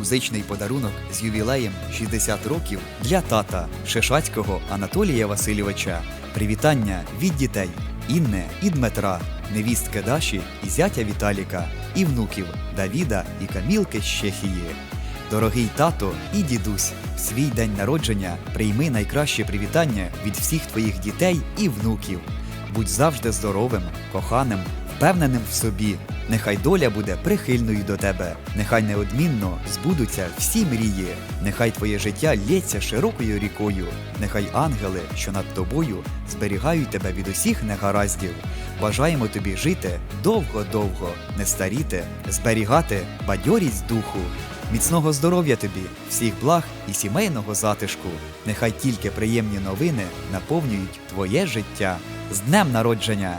музичний подарунок з ювілеєм 60 років для тата Шишацького Анатолія Васильовича. Привітання від дітей Інни і Дмитра, невістки Даші і зятя Віталіка, і внуків Давіда і Камілки з Чехії. Дорогий тато і дідусь, в свій день народження прийми найкраще привітання від всіх твоїх дітей і внуків. Будь завжди здоровим, коханим, впевненим в собі. Нехай доля буде прихильною до тебе, нехай неодмінно збудуться всі мрії, нехай твоє життя лється широкою рікою, нехай ангели, що над тобою, зберігають тебе від усіх негараздів. Бажаємо тобі жити довго-довго, не старіти, зберігати бадьорість духу. Міцного здоров'я тобі, всіх благ і сімейного затишку. Нехай тільки приємні новини наповнюють твоє життя з днем народження.